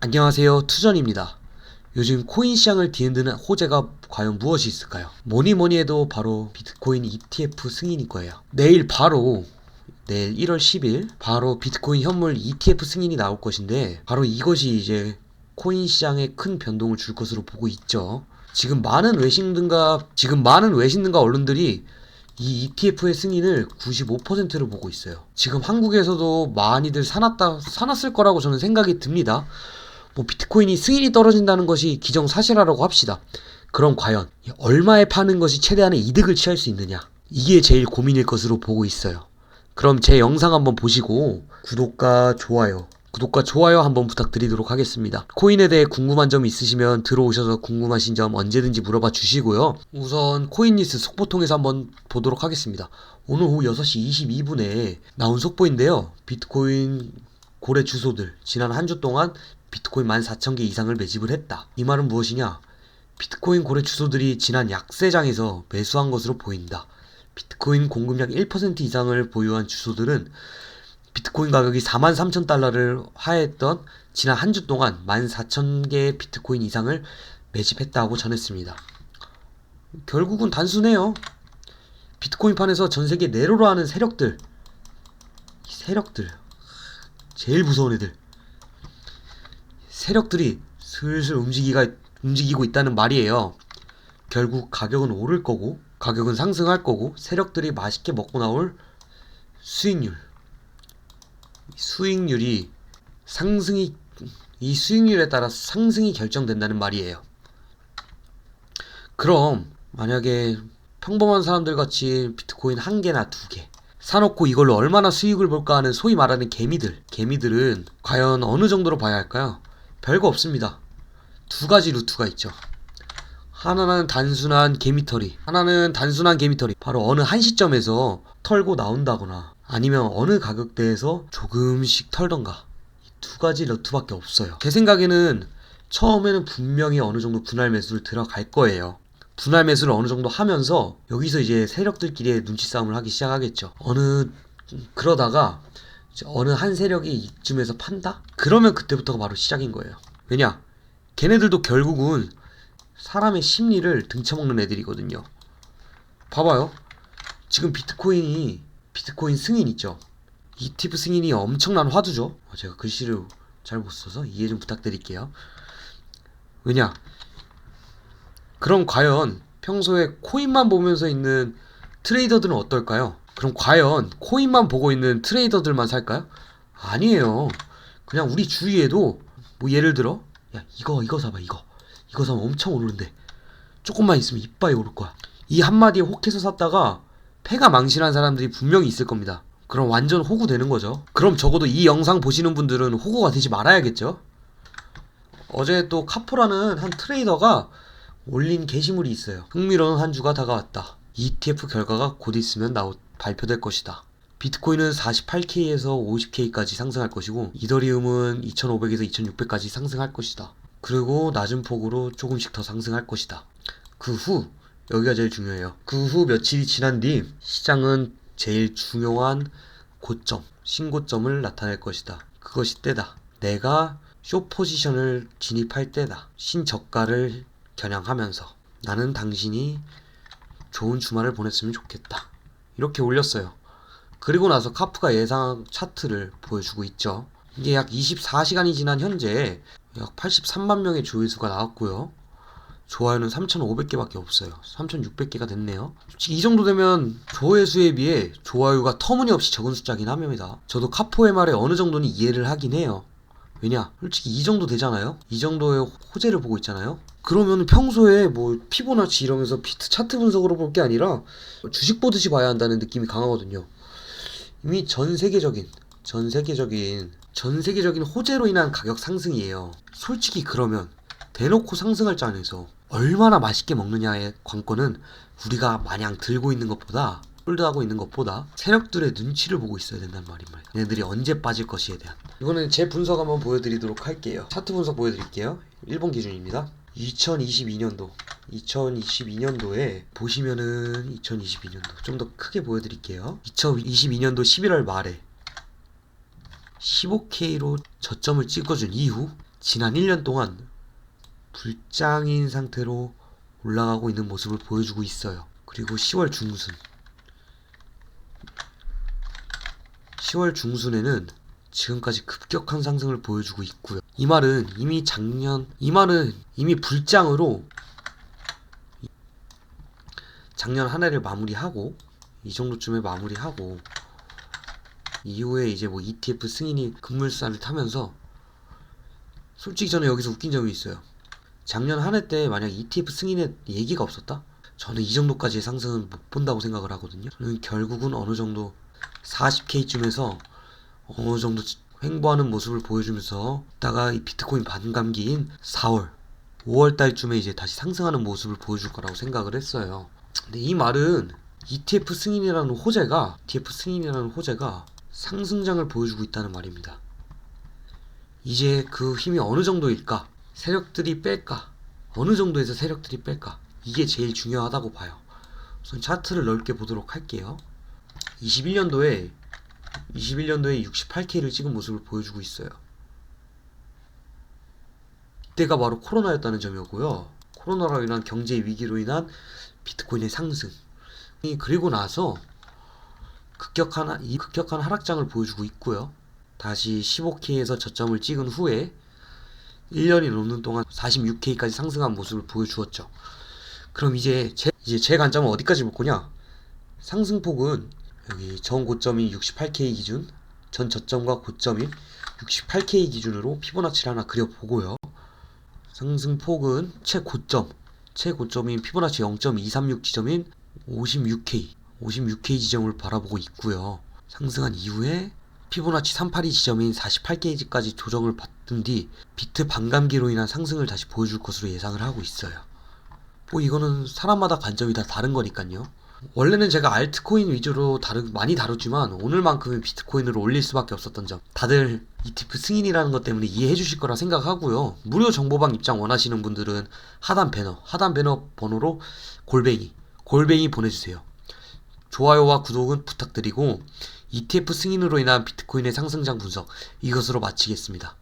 안녕하세요 투전입니다. 요즘 코인 시장을 뒤흔드는 호재가 과연 무엇이 있을까요? 뭐니 뭐니 해도 바로 비트코인 ETF 승인일 거예요. 내일 바로 내일 1월 10일 바로 비트코인 현물 ETF 승인이 나올 것인데 바로 이것이 이제 코인 시장에 큰 변동을 줄 것으로 보고 있죠. 지금 많은 외신 등과 지금 많은 외신 등과 언론들이 이 ETF의 승인을 95%로 보고 있어요. 지금 한국에서도 많이들 사놨다 사놨을 거라고 저는 생각이 듭니다. 뭐 비트코인이 승인이 떨어진다는 것이 기정사실화라고 합시다. 그럼 과연 얼마에 파는 것이 최대한의 이득을 취할 수 있느냐? 이게 제일 고민일 것으로 보고 있어요. 그럼 제 영상 한번 보시고 구독과 좋아요, 구독과 좋아요 한번 부탁드리도록 하겠습니다. 코인에 대해 궁금한 점 있으시면 들어오셔서 궁금하신 점 언제든지 물어봐 주시고요. 우선 코인뉴스 속보 통해서 한번 보도록 하겠습니다. 오늘 오후 6시 22분에 나온 속보인데요. 비트코인 고래 주소들 지난 한 주 동안 비트코인 14,000개 이상을 매집을 했다. 이 말은 무엇이냐? 비트코인 고래 주소들이 지난 약세장에서 매수한 것으로 보인다. 비트코인 공급량 1% 이상을 보유한 주소들은 비트코인 가격이 43,000달러를 하했던 지난 한 주 동안 14,000개의 비트코인 이상을 매집했다고 전했습니다. 결국은 단순해요. 비트코인판에서 전 세계 내로로 하는 세력들, 이 세력들, 제일 무서운 애들, 세력들이 슬슬 움직이가, 움직이고 있다는 말이에요. 결국 가격은 오를 거고, 가격은 상승할 거고, 세력들이 맛있게 먹고 나올 수익률. 이 수익률이 상승이, 이 수익률에 따라 상승이 결정된다는 말이에요. 그럼, 만약에 평범한 사람들 같이 비트코인 한 개나 두 개, 사놓고 이걸로 얼마나 수익을 볼까 하는 소위 말하는 개미들. 개미들은 과연 어느 정도로 봐야 할까요? 별거 없습니다. 두 가지 루트가 있죠. 하나는 단순한 개미털이, 하나는 단순한 개미털이 바로 어느 한 시점에서 털고 나온다거나 아니면 어느 가격대에서 조금씩 털던가 이두 가지 루트밖에 없어요. 제 생각에는 처음에는 분명히 어느 정도 분할 매수를 들어갈 거예요. 분할 매수를 어느 정도 하면서 여기서 이제 세력들끼리의 눈치 싸움을 하기 시작하겠죠. 어느 그러다가 어느 한 세력이 이쯤에서 판다? 그러면 그때부터가 바로 시작인 거예요. 왜냐? 걔네들도 결국은 사람의 심리를 등쳐먹는 애들이거든요. 봐봐요. 지금 비트코인이 비트코인 승인 있죠. ETF 승인이 엄청난 화두죠. 어, 제가 글씨를 잘 못 써서 이해 좀 부탁드릴게요. 왜냐? 그럼 과연 평소에 코인만 보면서 있는 트레이더들은 어떨까요? 그럼 과연 코인만 보고 있는 트레이더들만 살까요? 아니에요. 그냥 우리 주위에도 뭐 예를 들어 야 이거 이거 사봐 이거 이거 사면 엄청 오르는데 조금만 있으면 이빠이 오를 거야. 이 한마디에 혹해서 샀다가 패가 망신한 사람들이 분명히 있을 겁니다. 그럼 완전 호구 되는 거죠. 그럼 적어도 이 영상 보시는 분들은 호구가 되지 말아야겠죠. 어제 또 카포라는 한 트레이더가 올린 게시물이 있어요. 흥미로운 한 주가 다가왔다. ETF 결과가 곧 있으면 나오, 발표될 것이다. 비트코인은 48K에서 50K까지 상승할 것이고 이더리움은 2500에서 2600까지 상승할 것이다. 그리고 낮은 폭으로 조금씩 더 상승할 것이다. 그 후 여기가 제일 중요해요. 그 후 며칠이 지난 뒤 시장은 제일 중요한 고점, 신고점을 나타낼 것이다. 그것이 때다. 내가 쇼 포지션을 진입할 때다. 신저가를 겨냥하면서 나는 당신이 좋은 주말을 보냈으면 좋겠다. 이렇게 올렸어요. 그리고 나서 카프가 예상 차트를 보여주고 있죠. 이게 약 24시간이 지난 현재 약 83만 명의 조회수가 나왔고요. 좋아요는 3,500개밖에 없어요. 3,600개가 됐네요. 솔직히 이 정도 되면 조회수에 비해 좋아요가 터무니없이 적은 숫자긴 합니다. 저도 카포의 말에 어느 정도는 이해를 하긴 해요. 왜냐? 솔직히 이 정도 되잖아요? 이 정도의 호재를 보고 있잖아요? 그러면 평소에 뭐 피보나치 이러면서 피트 차트 분석으로 볼 게 아니라 주식 보듯이 봐야 한다는 느낌이 강하거든요. 이미 전 세계적인, 전 세계적인, 전 세계적인 호재로 인한 가격 상승이에요. 솔직히 그러면 대놓고 상승할 잔에서 얼마나 맛있게 먹느냐의 관건은 우리가 마냥 들고 있는 것보다 홀드하고 있는 것보다 세력들의 눈치를 보고 있어야 된다는 말입니다. 얘네들이 언제 빠질 것이에 대한. 이거는 제 분석 한번 보여드리도록 할게요. 차트 분석 보여드릴게요. 일본 기준입니다. 2022년도 2022년도에 보시면은 2022년도 좀 더 크게 보여드릴게요. 2022년도 11월 말에 15K로 저점을 찍어준 이후 지난 1년 동안 불장인 상태로 올라가고 있는 모습을 보여주고 있어요. 그리고 10월 중순. 10월 중순에는 지금까지 급격한 상승을 보여주고 있고요. 이 말은 이미 작년, 이 말은 이미 불장으로 작년 한 해를 마무리하고 이 정도쯤에 마무리하고 이후에 이제 뭐 ETF 승인이 급물살을 타면서 솔직히 저는 여기서 웃긴 점이 있어요. 작년 한 해 때 만약 ETF 승인의 얘기가 없었다? 저는 이 정도까지의 상승은 못 본다고 생각을 하거든요. 저는 결국은 어느 정도 40K쯤에서 어느 정도 횡보하는 모습을 보여주면서 있다가 이 비트코인 반감기인 4월, 5월 달쯤에 이제 다시 상승하는 모습을 보여줄 거라고 생각을 했어요. 근데 이 말은 ETF 승인이라는 호재가 ETF 승인이라는 호재가 상승장을 보여주고 있다는 말입니다. 이제 그 힘이 어느 정도일까? 세력들이 뺄까? 어느 정도에서 세력들이 뺄까? 이게 제일 중요하다고 봐요. 우선 차트를 넓게 보도록 할게요. 21년도에 21년도에 68K를 찍은 모습을 보여주고 있어요. 이때가 바로 코로나였다는 점이었고요. 코로나로 인한 경제 위기로 인한 비트코인의 상승. 이 그리고 나서 급격한 이 급격한 하락장을 보여주고 있고요. 다시 15K에서 저점을 찍은 후에 1년이 넘는 동안 46K까지 상승한 모습을 보여주었죠. 그럼 이제 제, 이제 제 관점은 어디까지 볼 거냐? 상승폭은 여기 전 고점이 68K 기준, 전 저점과 고점인 68K 기준으로 피보나치를 하나 그려보고요. 상승폭은 최고점, 최고점인 피보나치 0.236 지점인 56K, 56K 지점을 바라보고 있고요. 상승한 이후에 피보나치 382 지점인 48K까지 조정을 받은 뒤 비트 반감기로 인한 상승을 다시 보여줄 것으로 예상을 하고 있어요. 뭐 이거는 사람마다 관점이 다 다른 거니까요. 원래는 제가 알트코인 위주로 다루, 많이 다루지만 오늘만큼은 비트코인으로 올릴 수밖에 없었던 점. 다들 ETF 승인이라는 것 때문에 이해해 주실 거라 생각하고요. 무료 정보방 입장 원하시는 분들은 하단 배너 하단 배너 번호로 골뱅이 골뱅이 보내주세요. 좋아요와 구독은 부탁드리고 ETF 승인으로 인한 비트코인의 상승장 분석 이것으로 마치겠습니다